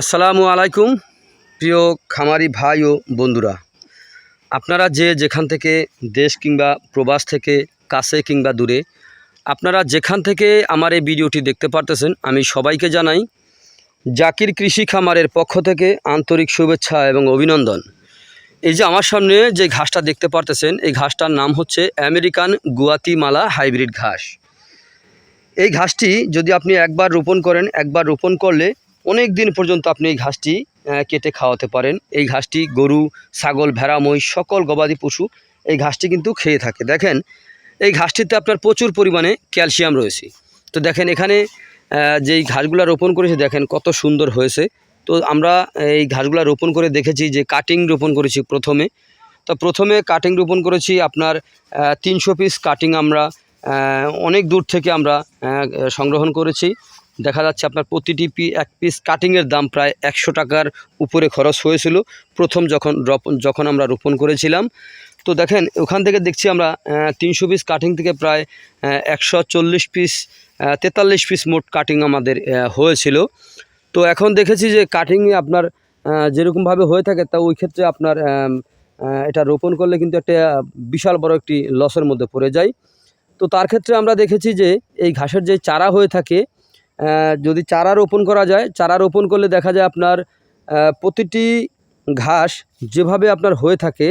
আসসালামু আলাইকুম, প্রিয় খামারি ভাই ও বন্ধুরা। আপনারা যে যেখান থেকে দেশ কিংবা প্রবাস থেকে কাছে কিংবা দূরে, আপনারা যেখান থেকে আমার এই ভিডিওটি দেখতে পারতেছেন, আমি সবাইকে জানাই জাকির কৃষি খামারের পক্ষ থেকে আন্তরিক শুভেচ্ছা এবং অভিনন্দন। এই যে আমার সামনে যে ঘাসটা দেখতে পারতেছেন, এই ঘাসটার নাম হচ্ছে আমেরিকান গুয়াতিমালা হাইব্রিড ঘাস। এই ঘাসটি যদি আপনি একবার রোপণ করেন, একবার রোপণ করলে অনেক দিন পর্যন্ত আপনি এই ঘাসটি কেটে খাওয়াতে পারেন। এই ঘাসটি গরু, ছাগল, ভেড়া, মহিষ, সকল গবাদি পশু এই ঘাসটি কিন্তু খেয়ে থাকে। দেখেন, এই ঘাসটিতে আপনার প্রচুর পরিমাণে ক্যালসিয়াম রয়েছে। তো দেখেন এখানে যেই ঘাসগুলো রোপণ করেছে, দেখেন কত সুন্দর হয়েছে। তো আমরা এই ঘাসগুলো রোপণ করে দেখেছি যে কাটিং রোপণ করেছি প্রথমে। তো প্রথমে কাটিং রোপণ করেছি আপনার তিনশো পিস কাটিং আমরা অনেক দূর থেকে আমরা সংগ্রহণ করেছি। দেখা যাচ্ছে আপনার প্রতিটি পি, এক পিস কাটিংয়ের দাম প্রায় একশো টাকার উপরে খরচ হয়েছিল। প্রথম যখন যখন আমরা রোপণ করেছিলাম। তো দেখেন, ওখান থেকে দেখছি আমরা তিনশো পিস কাটিং থেকে প্রায় একশো চল্লিশ পিস তেতাল্লিশ পিস মোট কাটিং আমাদের হয়েছিল। তো এখন দেখেছি যে কাটিংয়ে আপনার যেরকমভাবে হয়ে থাকে, তা ওই ক্ষেত্রে আপনার এটা রোপণ করলে কিন্তু একটা বিশাল বড় একটি লসের মধ্যে পড়ে যায়। তো তার ক্ষেত্রে আমরা দেখেছি যে এই ঘাসের যে চারা হয়ে থাকে যদি চারা রোপণ করা যায়, চারা রোপণ করলে দেখা যায় আপনার প্রতিটি ঘাস যেভাবে আপনার হয়ে থাকে,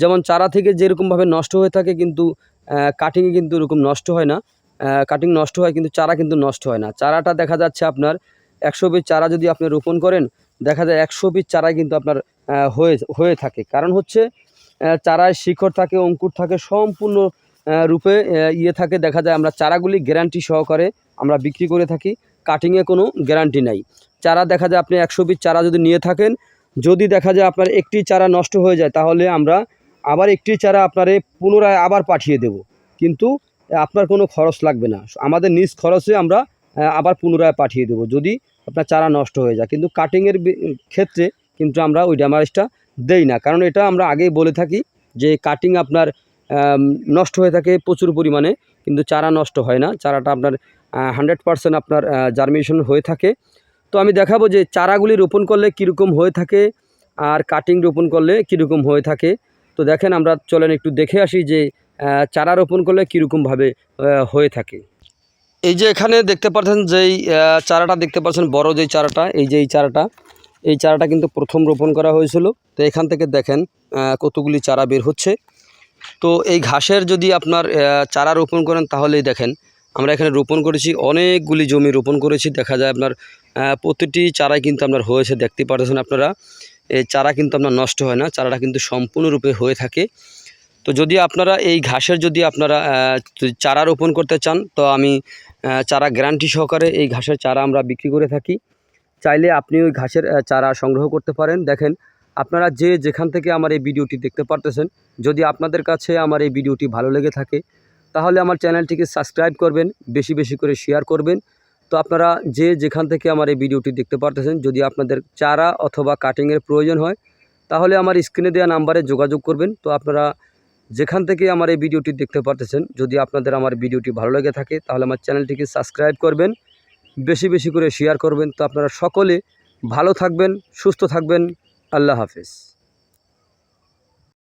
যেমন চারা থেকে যেরকমভাবে নষ্ট হয়ে থাকে কিন্তু কাটিংয়ে কিন্তু এরকম নষ্ট হয় না। কাটিং নষ্ট হয় কিন্তু চারা কিন্তু নষ্ট হয় না। চারাটা দেখা যাচ্ছে আপনার একশো পিস চারা যদি আপনি রোপণ করেন, দেখা যায় একশো পিস চারাই কিন্তু আপনার হয়ে হয়ে থাকে। কারণ হচ্ছে চারায় শিকড় থাকে, অঙ্কুর থাকে, সম্পূর্ণ রূপে ইয়ে থাকে, দেখা যায় আমরা চারাগুলি গ্যারান্টি সহকারে আমরা বিক্রি করে থাকি কাটিংয়ে কোনো গ্যারান্টি নাই। চারা দেখা যায় আপনি একশো পিস চারা যদি নিয়ে থাকেন, যদি দেখা যায় আপনার একটি চারা নষ্ট হয়ে যায়, তাহলে আমরা আবার একটি চারা আপনারে পুনরায় আবার পাঠিয়ে দেব। কিন্তু আপনার কোনো খরচ লাগবে না। আমাদের নিজ খরচে আমরা আবার পুনরায় পাঠিয়ে দেবো, যদি আপনার চারা নষ্ট হয়ে যায়। কিন্তু কাটিংয়ের ক্ষেত্রে কিন্তু আমরা ওই ড্যামারেজটা দেই না। কারণ এটা আমরা আগেই বলে থাকি যে কাটিং আপনার নষ্ট হয়ে থাকে প্রচুর পরিমাণে, কিন্তু চারা নষ্ট হয় না। চারাটা আপনার হান্ড্রেড পারসেন্ট আপনার জার্মিনেশন হয়ে থাকে। তো আমি দেখাবো যে চারাগুলি রোপণ করলে কীরকম হয়ে থাকে আর কাটিং রোপণ করলে কীরকম হয়ে থাকে। তো দেখেন আমরা চলেন একটু দেখে আসি যে চারা রোপণ করলে কীরকমভাবে হয়ে থাকে। এই যে এখানে দেখতে পাচ্ছেন যেই চারাটা দেখতে পাচ্ছেন, বড় যেই চারাটা, এই যে এই চারাটা এই চারাটা কিন্তু প্রথম রোপণ করা হয়েছিল। তো এখান থেকে দেখেন কতগুলি চারা বের হচ্ছে। তো এই ঘাসের যদি আপনার চারা রোপণ করেন তাহলেই দেখেন, আমরা এখানে রোপণ করেছি, অনেকগুলি জমি রোপণ করেছি, দেখা যায় আপনার প্রতিটি চারাই কিন্তু আপনার হয়েছে দেখতে পাচ্ছেন আপনারা, এই চারা কিন্তু আপনার নষ্ট হয় না, চারাটা কিন্তু সম্পূর্ণরূপে হয়ে থাকে। তো যদি আপনারা এই ঘাসের যদি আপনারা চারা রোপণ করতে চান, তো আমি চারা গ্যারান্টি সহকারে এই ঘাসের চারা আমরা বিক্রি করে থাকি। চাইলে আপনি ওই ঘাসের চারা সংগ্রহ করতে পারেন। দেখেন আপনারা যে যেখান থেকে আমার এই ভিডিওটি দেখতে পারতেছেন, যদি আপনাদের কাছে আমার এই ভিডিওটি ভালো লেগে থাকে, তাহলে আমার চ্যানেলটিকে সাবস্ক্রাইব করবেন, বেশি বেশি করে শেয়ার করবেন। তো আপনারা যে যেখান থেকে আমার এই ভিডিওটি দেখতে পারতেছেন, যদি আপনাদের চারা অথবা কাটিংয়ের প্রয়োজন হয়, তাহলে আমার স্ক্রিনে দেওয়া নাম্বারে যোগাযোগ করবেন। তো আপনারা যেখান থেকে আমার এই ভিডিওটি দেখতে পারতেছেন, যদি আপনাদের আমার ভিডিওটি ভালো লেগে থাকে, তাহলে আমার চ্যানেলটিকে সাবস্ক্রাইব করবেন, বেশি বেশি করে শেয়ার করবেন। তো আপনারা সকলে ভালো থাকবেন, সুস্থ থাকবেন। আল্লাহ হাফেজ।